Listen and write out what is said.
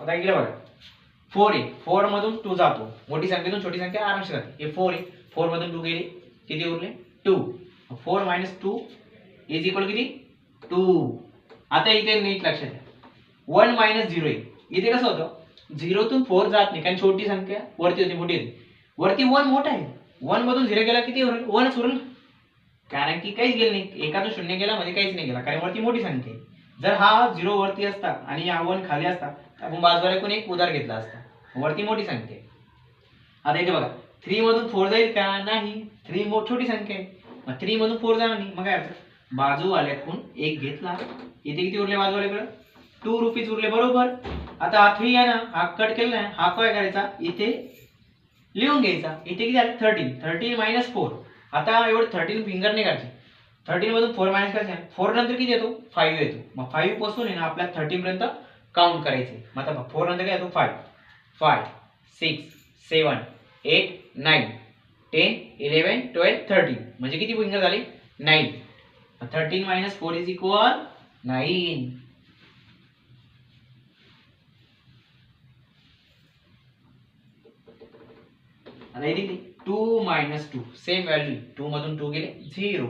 आता इकडे बघा. फोर आहे फोर मधून टू जातो. मोठी संख्येतून छोटी संख्या आरामशी जाते हे फोर आहे फोर मधून टू गेले. किती उरले? Two four minus two is equal किती? टू आता इथे नीट लक्षात घ्या. वन मायनस झिरो आहे इथे कसं होतं? झिरोतून फोर जात नाही. कारण छोटी संख्या वरती होती मोठी होती. वरती वन मोठा आहे. वन मधून झिरो गेला किती उरेल? वनच उरेल. कारण की काहीच गेलं नाही. एकातून शून्य गेला म्हणजे काहीच नाही गेला. कारण वरती मोठी संख्या आहे. जर हा झिरो वरती असता आणि हा वन खाली असता तर आपण बाजूला एकूण एक उदार घेतला असता. वरती मोठी संख्या आहे. आता इथे बघा थ्री मधून फोर जाईल का? नाही. थ्री छोटी संख्या आहे. मग थ्री मधून फोर जाणार नाही. मग काय अर्थ बाजूवाल्याकडून एक घेतला. इथे किती उरले बाजूवाल्याकडे? टू रुपीज उरले बरोबर. आता हा थ्री आहे ना हा कट केला नाही. हा काय करायचा? इथे लिहून घ्यायचा. इथे किती आले? थर्टीन थर्टीन मायनस फोर आता एवढं थर्टीन फिंगर नाही करायचे थर्टीन मधून फोर मायनस करायचे. फोर नंतर किती येतो? फाईव्ह येतो. मग फाईव्हपासून आहे ना आपल्या थर्टीन पर्यंत काउंट करायचे. मग आता फोर नंतर काय येतो? Five five six seven eight nine ten eleven twelve thirteen म्हणजे किती फिंगर झाले? Nine thirteen minus four is equal nine two minus two same value two मधून टू गेले झिरो